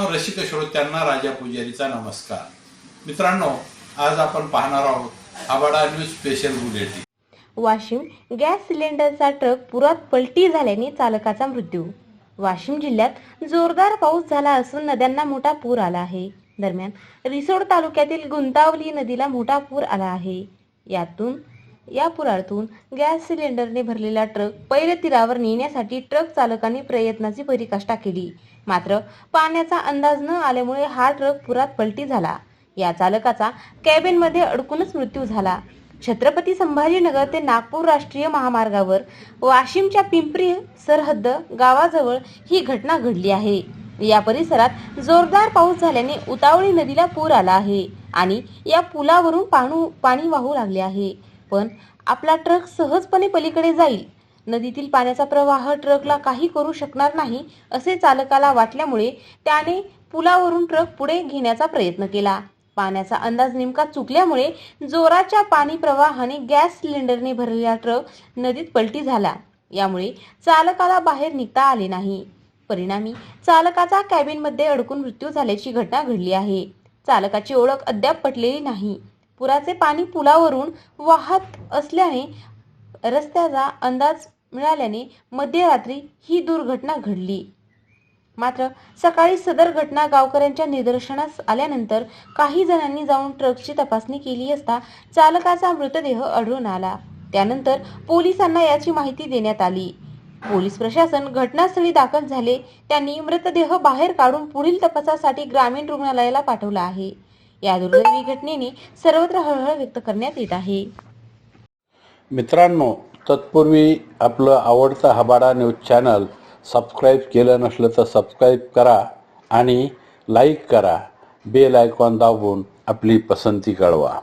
रसिक श्रोत्यांना राजा पुजारीचा नमस्कार. मित्रांनो आज आपण पाहणार आहोत आबाडा news special bulletin. Washim gas सिलेंडरचा ट्रक पुरात पलटी झाल्याने चालकाचा मृत्यू. वाशिम जिल्ह्यात जोरदार पाऊस झाला असून नद्यांना मोठा पूर आला आहे. दरम्यान रिसोड तालुक्यातील गुंतावली नदीला मोठा पूर आला आहे. यातून या पुरातून गॅस सिलेंडरने भरलेला ट्रक पहिल्या तीरावर नेण्यासाठी ट्रक चालकांनी प्रयत्नाची परिकाष्ठा केली. मात्र पाण्याचा अंदाज न आल्यामुळे हा ट्रक पुरात पलटी झाला. या चालकाचा कॅबिनमध्ये अडकूनच मृत्यू झाला. छत्रपती संभाजीनगर ते नागपूर राष्ट्रीय महामार्गावर वाशिमच्या पिंपरी सरहद्द गावाजवळ ही घटना घडली आहे. या परिसरात जोरदार पाऊस झाल्याने उतावळी नदीला पूर आला आहे आणि या पुलावरून पाणू पाणी वाहू लागले आहे. पण आपला ट्रक सहजपणे पलीकडे जाईल. नदीतील पाण्याचा प्रवाह ट्रकला काही करू शकणार नाही असे चालकाला वाटल्यामुळे त्याने पुलावरून ट्रक पुढे घेण्याचा प्रयत्न केला. पाण्याचा अंदाज नेमका चुकल्यामुळे जोराच्या पाणी प्रवाहाने गॅस सिलेंडरने भरलेला ट्रक नदीत पलटी झाला. यामुळे चालकाला बाहेर निघता आले नाही. परिणामी चालकाचा कॅबिनमध्ये अडकून मृत्यू झाल्याची घटना घडली आहे. चालकाची ओळख अद्याप पटलेली नाही. पुराचे पाणी पुलावरून वाहत असल्याने रस्त्याचा अंदाज मिळाल्याने मध्यरात्री ही दुर्घटना घडली. मात्र सकाळी सदर घटना गावकऱ्यांच्या निदर्शनास आल्यानंतर काही जणांनी जाऊन ट्रकची तपासणी केली असता चालकाचा मृतदेह आढळून आला. त्यानंतर पोलिसांना याची माहिती देण्यात आली. पोलीस प्रशासन घटनास्थळी दाखल झाले. त्यांनी मृतदेह बाहेर काढून पुढील तपासासाठी ग्रामीण रुग्णालयाला पाठवला आहे. या दुर्दैवी घटनेने सर्वत्र हळहळ व्यक्त करण्यात येत आहे. मित्रांनो तत्पूर्वी आपलं आवडतं हबाडा न्यूज चॅनल सबस्क्राईब केलं नसलं तर सबस्क्राईब करा आणि लाईक करा. बेल आयकॉन दाबून आपली पसंती कळवा.